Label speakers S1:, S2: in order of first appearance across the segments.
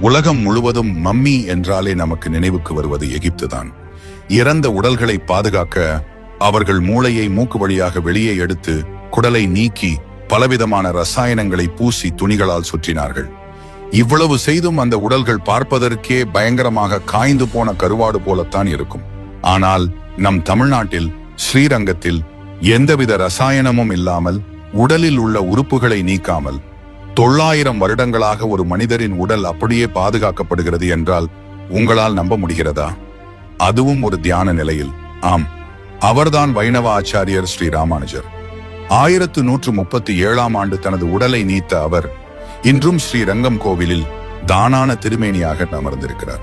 S1: உலகம் முழுவதும் மம்மி என்றாலே நமக்கு நினைவுக்கு வருவது எகிப்துதான். இறந்த உடல்களை பாதுகாக்க அவர்கள் மூளையை மூக்கு வழியாக வெளியே எடுத்து குடலை நீக்கி பலவிதமான ரசாயனங்களை பூசி துணிகளால் சுற்றினார்கள். இவ்வளவு செய்தும் அந்த உடல்கள் பார்ப்பதற்கே பயங்கரமாக காய்ந்து போன கருவாடு போலத்தான் இருக்கும். ஆனால் நம் தமிழ்நாட்டில் ஸ்ரீரங்கத்தில் எந்தவித ரசாயனமும் இல்லாமல் உடலில் உள்ள உறுப்புகளை நீக்காமல் தொள்ளாயிரம் வருடங்களாக ஒரு மனிதரின் உடல் அப்படியே பாதுகாக்கப்படுகிறது என்றால் உங்களால் நம்ப முடிகிறதா? அதுவும் ஒரு தியான நிலையில். ஆம். அவர்தான் வைணவ ஆச்சாரியர் ஸ்ரீ ராமானுஜர். ஆயிரத்து நூற்று முப்பத்தி ஏழாம் ஆண்டு தனது உடலை நீத்த அவர் இன்றும் ஸ்ரீ ரங்கம் கோவிலில் தானான திருமேனியாக அமர்ந்திருக்கிறார்.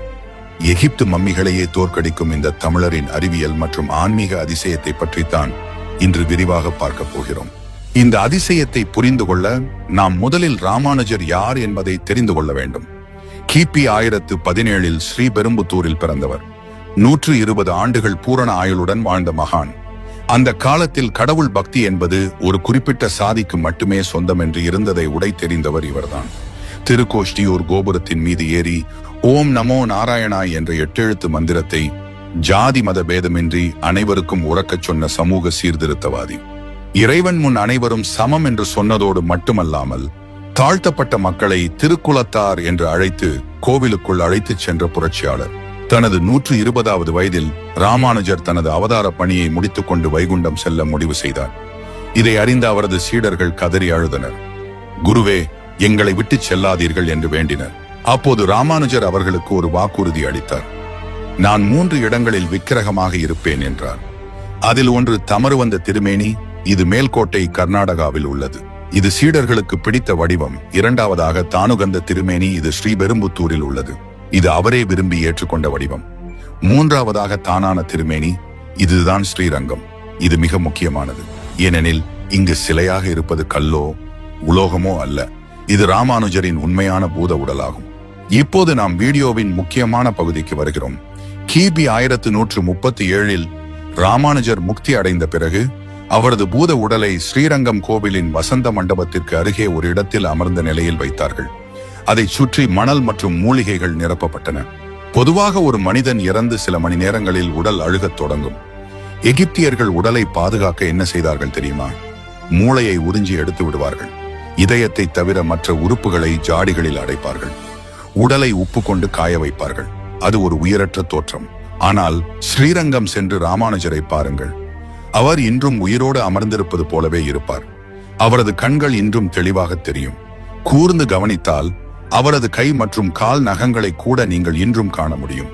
S1: எகிப்து மம்மிகளையே தோற்கடிக்கும் இந்த தமிழரின் அறிவியல் மற்றும் ஆன்மீக அதிசயத்தை பற்றித்தான் இன்று விரிவாக பார்க்க போகிறோம். இந்த அதிசயத்தை புரிந்து கொள்ள நாம் முதலில் ராமானுஜர் யார் என்பதை தெரிந்து கொள்ள வேண்டும். கிபி ஆயிரத்து பதினேழில் ஸ்ரீபெரும்புத்தூரில் பிறந்தவர். நூற்று இருபது ஆண்டுகள் பூரண ஆயுளுடன் வாழ்ந்த மகான். அந்த காலத்தில் கடவுள் பக்தி என்பது ஒரு குறிப்பிட்ட சாதிக்கு மட்டுமே சொந்தம் என்று இருந்ததை உடை தெரிந்தவர் இவர்தான். திருக்கோஷ்டியூர் கோபுரத்தின் மீது ஏறி ஓம் நமோ நாராயணா என்ற எட்டெழுத்து மந்திரத்தை ஜாதி மத பேதமின்றி அனைவருக்கும் உறக்கச் சொன்ன சமூக சீர்திருத்தவாதி. இறைவன் முன் அனைவரும் சமம் என்று சொன்னதோடு மட்டுமல்லாமல் தாழ்த்தப்பட்ட மக்களை திருக்குலத்தார் என்று அழைத்து கோவிலுக்குள் அழைத்துச் சென்ற புரட்சியாளர். தனது நூற்று இருபதாவது வயதில் ராமானுஜர் தனது அவதார பணியை முடித்துக் கொண்டு வைகுண்டம் செல்ல முடிவு செய்தார். இதை அறிந்த அவரது சீடர்கள் கதறி அழுதனர். குருவே எங்களை விட்டுச் செல்லாதீர்கள் என்று வேண்டினர். அப்போது ராமானுஜர் அவர்களுக்கு ஒரு வாக்குறுதி அளித்தார். நான் மூன்று இடங்களில் விக்கிரகமாக இருப்பேன் என்றார். அதில் ஒன்று தமறு வந்த திருமேனி இது மேல்கோட்டை கர்நாடகாவில் உள்ளது. இது சீடர்களுக்கு பிடித்த வடிவம். இரண்டாவதாக தானுகந்த திருமேனி இது ஸ்ரீபெரும்புத்தூரில் உள்ளது. இது அவரே விரும்பி ஏற்றுக்கொண்ட வடிவம். மூன்றாவதாக தானான திருமேனி இதுதான் ஸ்ரீரங்கம். இது மிக முக்கியமானது. ஏனெனில் இங்கு சிலையாக இருப்பது கல்லோ உலோகமோ அல்ல. இது ராமானுஜரின் உண்மையான பூத உடலாகும். இப்போது நாம் வீடியோவின் முக்கியமான பகுதிக்கு வருகிறோம். கிபி ஆயிரத்து நூற்று முப்பத்தி ஏழில் ராமானுஜர் முக்தி அடைந்த பிறகு அவரது பூத உடலை ஸ்ரீரங்கம் கோவிலின் வசந்த மண்டபத்திற்கு அருகே ஒரு இடத்தில் அமர்ந்த நிலையில் வைத்தார்கள். அதை சுற்றி மணல் மற்றும் மூலிகைகள் நிரப்பப்பட்டன. பொதுவாக ஒரு மனிதன் இறந்து சில மணி நேரங்களில் உடல் அழுகத் தொடங்கும். எகிப்தியர்கள் உடலை பாதுகாக்க என்ன செய்தார்கள் தெரியுமா? மூளையை உறிஞ்சி எடுத்து விடுவார்கள். இதயத்தை தவிர மற்ற உறுப்புகளை ஜாடிகளில் அடைப்பார்கள். உடலை உப்பு கொண்டு காய வைப்பார்கள். அது ஒரு உயிரற்ற தோற்றம். ஆனால் ஸ்ரீரங்கம் சென்று ராமானுஜரை பாருங்கள். அவர் இன்றும் உயிரோடு அமர்ந்திருப்பது போலவே இருப்பார். அவரது கண்கள் இன்றும் தெளிவாக தெரியும். கூர்ந்து கவனித்தால் அவரது கை மற்றும் கால் நகங்களை கூட நீங்கள் இன்றும் காண முடியும்.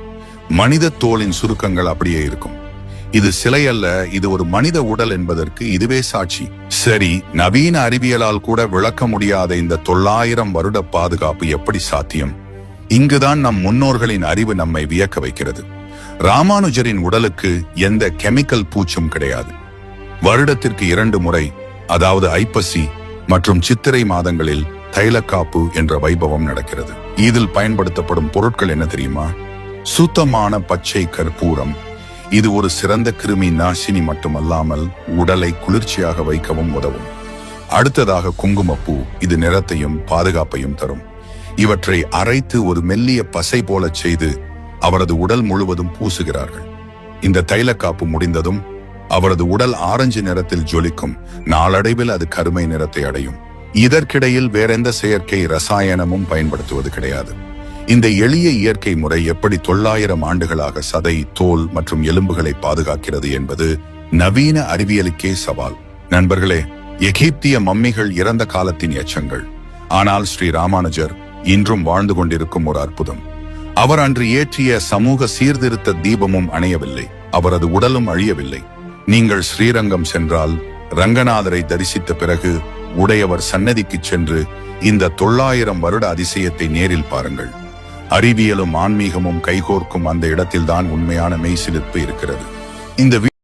S1: மனித தோலின் சுருக்கங்கள் அப்படியே இருக்கும். இது சிலை அல்ல இது ஒரு மனித உடல் என்பதற்கு இதுவே சாட்சி. சரி நவீன அறிவியலால் கூட விளக்க முடியாத இந்த தொள்ளாயிரம் வருட பாதுகாப்பு எப்படி சாத்தியம்? இங்குதான் நம் முன்னோர்களின் அறிவு நம்மை வியக்க வைக்கிறது. ராமானுஜரின் உடலுக்கு எந்த கெமிக்கல் பூச்சும் கிடையாது. வருடத்திற்கு இரண்டு முறை அதாவது ஐப்பசி மற்றும் சித்திரை மாதங்களில் தைலக்காப்பு என்ற வைபவம் நடக்கிறது. இதில் பயன்படுத்தப்படும் பொருட்கள் என்ன தெரியுமா? சுத்தமான பச்சை கற்பூரம். இது ஒரு சிறந்த கிருமி நாசினி மட்டுமல்லாமல் உடலை குளிர்ச்சியாக வைக்கவும் உதவும். அடுத்ததாக குங்குமப்பூ. இது நிறத்தையும் பாதுகாப்பையும் தரும். இவற்றை அரைத்து ஒரு மெல்லிய பசை போல செய்து அவரது உடல் முழுவதும் பூசுகிறார்கள். இந்த தைல காப்பு முடிந்ததும் அவரது உடல் ஆரஞ்சு நிறத்தில் ஜொலிக்கும். நாளடைவில் அது கருமை நிறத்தை அடையும். இதற்கிடையில் வேறெந்த செயற்கை ரசாயனமும் பயன்படுத்துவது கிடையாது. இந்த எளிய இயற்கை முறை எப்படி தொள்ளாயிரம் ஆண்டுகளாக சதை தோல் மற்றும் எலும்புகளை பாதுகாக்கிறது என்பது நவீன அறிவியலுக்கே சவால். நண்பர்களே எகிப்திய மம்மிகள் இறந்த காலத்தின் எச்சங்கள். ஆனால் ஸ்ரீ ராமானுஜர் இன்றும் வாழ்ந்து கொண்டிருக்கும் ஒரு அற்புதம். அவர் அன்று ஏற்றிய சமூக சீர்திருத்த தீபமும் அணையவில்லை. அவரது உடலும் அழியவில்லை. நீங்கள் ஸ்ரீரங்கம் சென்றால் ரங்கநாதரை தரிசித்த பிறகு உடையவர் சன்னதிக்கு சென்று இந்த தொள்ளாயிரம் வருட அதிசயத்தை நேரில் பாருங்கள். அறிவியலும் ஆன்மீகமும் கைகோர்க்கும் அந்த இடத்தில்தான் உண்மையான மெய்சிலிர்ப்பு இருக்கிறது. இந்த